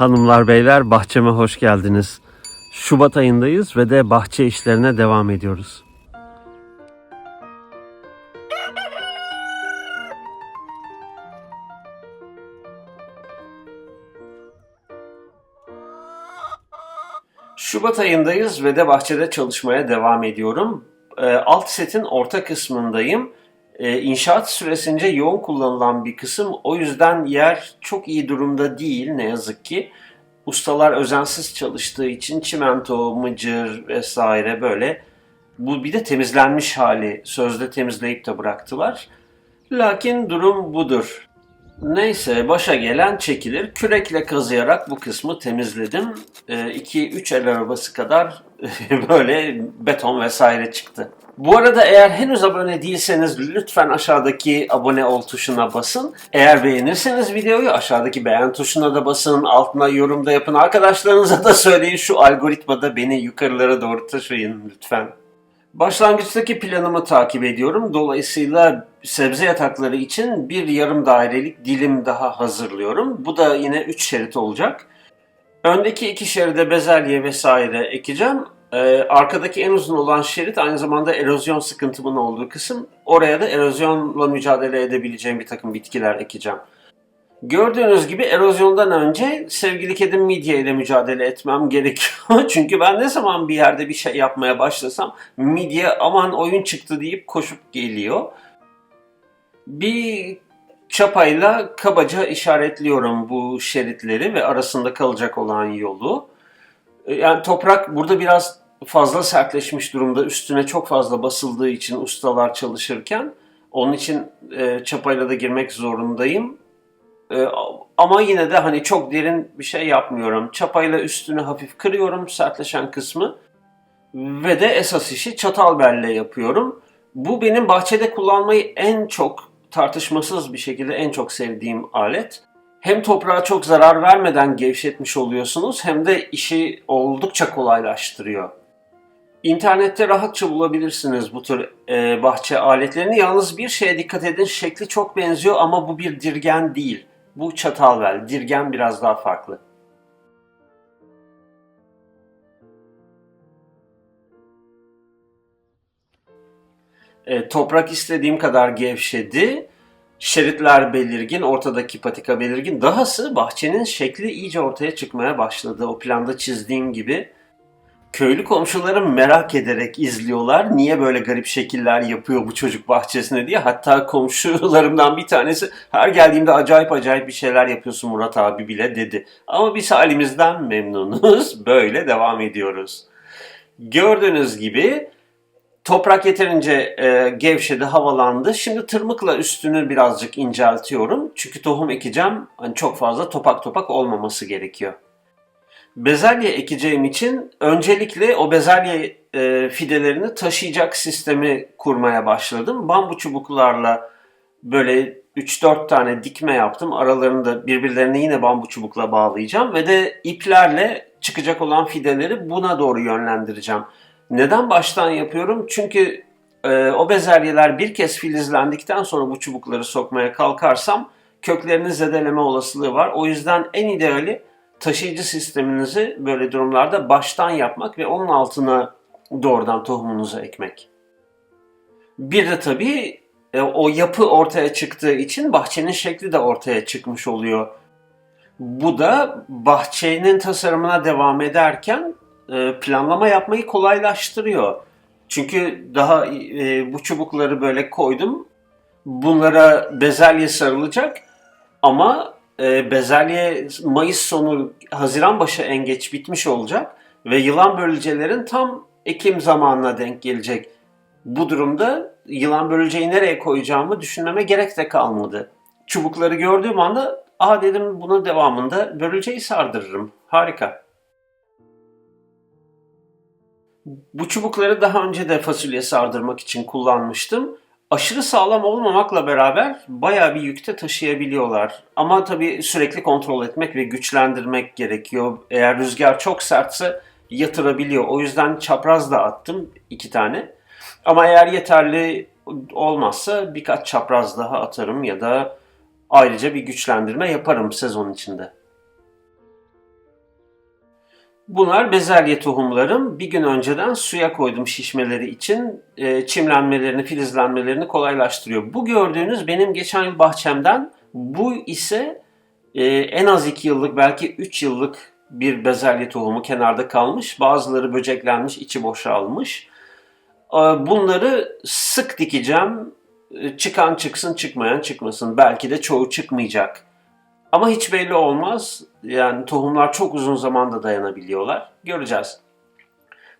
Hanımlar beyler bahçeme hoş geldiniz. Şubat ayındayız ve de bahçe işlerine devam ediyoruz. Şubat ayındayız ve de bahçede çalışmaya devam ediyorum. Ee, Alt setin orta kısmındayım. Ee, İnşaat süresince yoğun kullanılan bir kısım. O yüzden yer çok iyi durumda değil ne yazık ki. Ustalar özensiz çalıştığı için çimento, mıcır vesaire böyle. Bu bir de temizlenmiş hali sözde temizleyip de bıraktılar. Lakin durum budur. Neyse başa gelen çekilir. Kürekle kazıyarak bu kısmı temizledim. 2-3 el arabası kadar böyle beton vesaire çıktı. Bu arada eğer henüz abone değilseniz lütfen aşağıdaki abone ol tuşuna basın. Eğer beğenirseniz videoyu aşağıdaki beğen tuşuna da basın. Altına yorum da yapın. Arkadaşlarınıza da söyleyin şu algoritmada beni yukarılara doğru taşıyın lütfen. Başlangıçtaki planımı takip ediyorum. Dolayısıyla sebze yatakları için bir yarım dairelik dilim daha hazırlıyorum. Bu da yine 3 şerit olacak. Öndeki iki şeride bezelye vesaire ekeceğim. Ee, arkadaki en uzun olan şerit aynı zamanda erozyon sıkıntımın olduğu kısım. Oraya da erozyonla mücadele edebileceğim bir takım bitkiler ekeceğim. Gördüğünüz gibi erozyondan önce sevgili kedim midye ile mücadele etmem gerekiyor. Çünkü ben ne zaman bir yerde bir şey yapmaya başlasam midye aman oyun çıktı deyip koşup geliyor. Bir çapayla kabaca işaretliyorum bu şeritleri ve arasında kalacak olan yolu. Yani toprak burada biraz fazla sertleşmiş durumda. Üstüne çok fazla basıldığı için ustalar çalışırken. Onun için e, çapayla da girmek zorundayım. Ee, ama yine de hani çok derin bir şey yapmıyorum. Çapayla üstünü hafif kırıyorum sertleşen kısmı. Ve de esas işi çatal belle yapıyorum. Bu benim bahçede kullanmayı en çok tartışmasız bir şekilde en çok sevdiğim alet. Hem toprağa çok zarar vermeden gevşetmiş oluyorsunuz hem de işi oldukça kolaylaştırıyor. İnternette rahatça bulabilirsiniz bu tür e, bahçe aletlerini. Yalnız bir şeye dikkat edin, şekli çok benziyor ama bu bir dirgen değil. Bu çatalbel, dirgen biraz daha farklı. E, toprak istediğim kadar gevşedi. Şeritler belirgin, ortadaki patika belirgin. Dahası bahçenin şekli iyice ortaya çıkmaya başladı. O planda çizdiğim gibi. Köylü komşularım merak ederek izliyorlar. Niye böyle garip şekiller yapıyor bu çocuk bahçesine diye. Hatta komşularımdan bir tanesi her geldiğimde acayip acayip bir şeyler yapıyorsun Murat abi bile dedi. Ama biz halimizden memnunuz. Böyle devam ediyoruz. Gördüğünüz gibi toprak yeterince e, gevşedi, havalandı. Şimdi tırmıkla üstünü birazcık inceltiyorum. Çünkü tohum ekeceğim. Hani çok fazla topak topak olmaması gerekiyor. Bezelye ekeceğim için öncelikle o bezelye e, fidelerini taşıyacak sistemi kurmaya başladım. Bambu çubuklarla böyle 3-4 tane dikme yaptım. Aralarını da birbirlerine yine bambu çubukla bağlayacağım ve de iplerle çıkacak olan fideleri buna doğru yönlendireceğim. Neden baştan yapıyorum? Çünkü e, o bezelyeler bir kez filizlendikten sonra bu çubukları sokmaya kalkarsam köklerini zedeleme olasılığı var. O yüzden en ideali taşıyıcı sisteminizi böyle durumlarda baştan yapmak ve onun altına doğrudan tohumunuzu ekmek. Bir de tabii e, o yapı ortaya çıktığı için bahçenin şekli de ortaya çıkmış oluyor. Bu da bahçenin tasarımına devam ederken e, planlama yapmayı kolaylaştırıyor. Çünkü daha e, bu çubukları böyle koydum. Bunlara bezelye sarılacak ama e, bezelye Mayıs sonu Haziran başı en geç bitmiş olacak ve yılan bölücelerin tam Ekim zamanına denk gelecek. Bu durumda yılan bölüceyi nereye koyacağımı düşünmeme gerek de kalmadı. Çubukları gördüğüm anda aa dedim buna devamında bölüceyi sardırırım. Harika. Bu çubukları daha önce de fasulye sardırmak için kullanmıştım aşırı sağlam olmamakla beraber bayağı bir yükte taşıyabiliyorlar. Ama tabii sürekli kontrol etmek ve güçlendirmek gerekiyor. Eğer rüzgar çok sertse yatırabiliyor. O yüzden çapraz da attım iki tane. Ama eğer yeterli olmazsa birkaç çapraz daha atarım ya da ayrıca bir güçlendirme yaparım sezon içinde. Bunlar bezelye tohumlarım. Bir gün önceden suya koydum şişmeleri için. E, çimlenmelerini, filizlenmelerini kolaylaştırıyor. Bu gördüğünüz benim geçen yıl bahçemden. Bu ise e, en az 2 yıllık belki 3 yıllık bir bezelye tohumu kenarda kalmış. Bazıları böceklenmiş, içi boşalmış. E, bunları sık dikeceğim. E, Çıkan çıksın, çıkmayan çıkmasın. Belki de çoğu çıkmayacak. Ama hiç belli olmaz. Yani tohumlar çok uzun zamanda dayanabiliyorlar. Göreceğiz.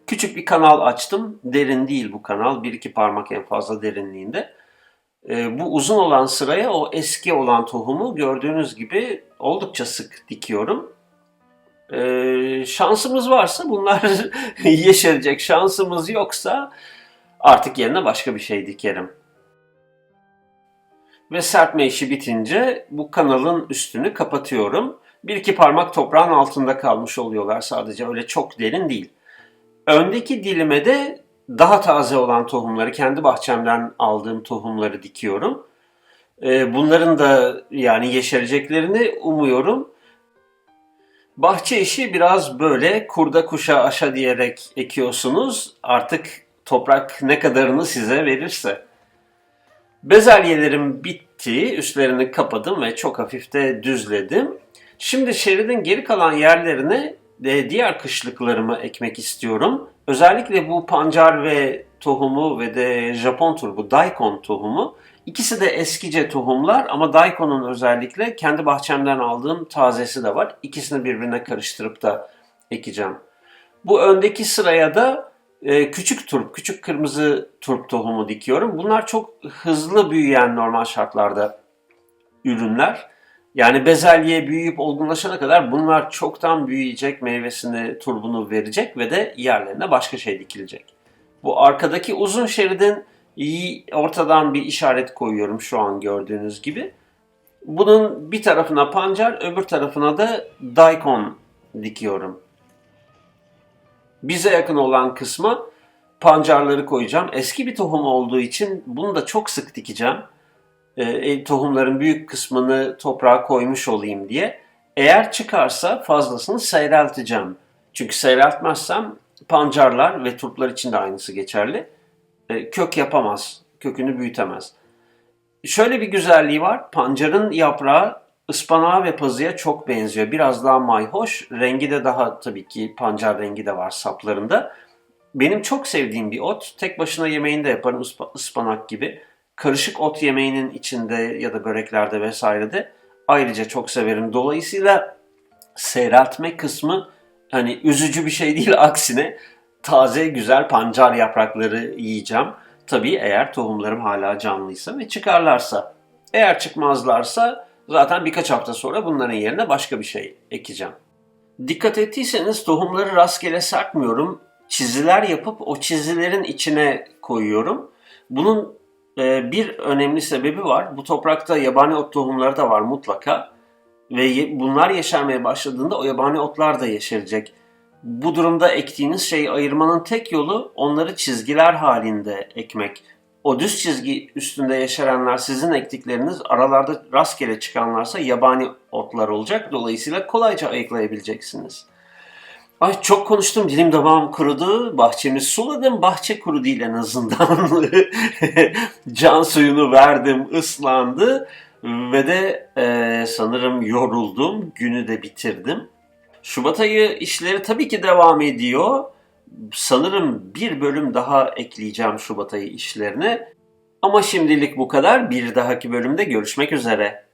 Küçük bir kanal açtım. Derin değil bu kanal. Bir iki parmak en fazla derinliğinde. Ee, bu uzun olan sıraya o eski olan tohumu gördüğünüz gibi oldukça sık dikiyorum. Ee, şansımız varsa bunlar yeşerecek. Şansımız yoksa artık yerine başka bir şey dikerim. Ve serpme işi bitince bu kanalın üstünü kapatıyorum. Bir iki parmak toprağın altında kalmış oluyorlar sadece öyle çok derin değil. Öndeki dilime de daha taze olan tohumları, kendi bahçemden aldığım tohumları dikiyorum. Ee, Bunların da yani yeşereceklerini umuyorum. Bahçe işi biraz böyle kurda kuşa aşa diyerek ekiyorsunuz. Artık toprak ne kadarını size verirse. Bezelyelerim bitti. Üstlerini kapadım ve çok hafif de düzledim. Şimdi şeridin geri kalan yerlerine de diğer kışlıklarımı ekmek istiyorum. Özellikle bu pancar ve tohumu ve de Japon turbu daikon tohumu. İkisi de eskice tohumlar ama daikonun özellikle kendi bahçemden aldığım tazesi de var. İkisini birbirine karıştırıp da ekeceğim. Bu öndeki sıraya da e, küçük turp, küçük kırmızı turp tohumu dikiyorum. Bunlar çok hızlı büyüyen normal şartlarda ürünler. Yani bezelye büyüyüp olgunlaşana kadar bunlar çoktan büyüyecek, meyvesini, turbunu verecek ve de yerlerine başka şey dikilecek. Bu arkadaki uzun şeridin ortadan bir işaret koyuyorum şu an gördüğünüz gibi. Bunun bir tarafına pancar, öbür tarafına da daikon dikiyorum. Bize yakın olan kısma pancarları koyacağım. Eski bir tohum olduğu için bunu da çok sık dikeceğim. E, tohumların büyük kısmını toprağa koymuş olayım diye. Eğer çıkarsa fazlasını seyrelteceğim. Çünkü seyreltmezsem pancarlar ve turplar için de aynısı geçerli. E, kök yapamaz, kökünü büyütemez. Şöyle bir güzelliği var. Pancarın yaprağı ıspanağa ve pazıya çok benziyor. Biraz daha mayhoş. Rengi de daha tabii ki pancar rengi de var saplarında. Benim çok sevdiğim bir ot. Tek başına yemeğini de yaparım ıspa- ıspanak gibi. Karışık ot yemeğinin içinde ya da böreklerde vesairede ayrıca çok severim. Dolayısıyla seyreltme kısmı hani üzücü bir şey değil aksine taze güzel pancar yaprakları yiyeceğim. Tabii eğer tohumlarım hala canlıysa ve çıkarlarsa. Eğer çıkmazlarsa zaten birkaç hafta sonra bunların yerine başka bir şey ekeceğim. Dikkat ettiyseniz tohumları rastgele sarkmıyorum. Çiziler yapıp o çizilerin içine koyuyorum. Bunun e, bir önemli sebebi var. Bu toprakta yabani ot tohumları da var mutlaka. Ve bunlar yeşermeye başladığında o yabani otlar da yeşerecek. Bu durumda ektiğiniz şeyi ayırmanın tek yolu onları çizgiler halinde ekmek. O düz çizgi üstünde yeşerenler sizin ektikleriniz, aralarda rastgele çıkanlarsa yabani otlar olacak. Dolayısıyla kolayca ayıklayabileceksiniz. Ay çok konuştum, dilim damağım kurudu, bahçemi suladım, bahçe kuru değil en azından. Can suyunu verdim, ıslandı ve de e, sanırım yoruldum, günü de bitirdim. Şubat ayı işleri tabii ki devam ediyor. Sanırım bir bölüm daha ekleyeceğim Şubat ayı işlerine. Ama şimdilik bu kadar. Bir dahaki bölümde görüşmek üzere.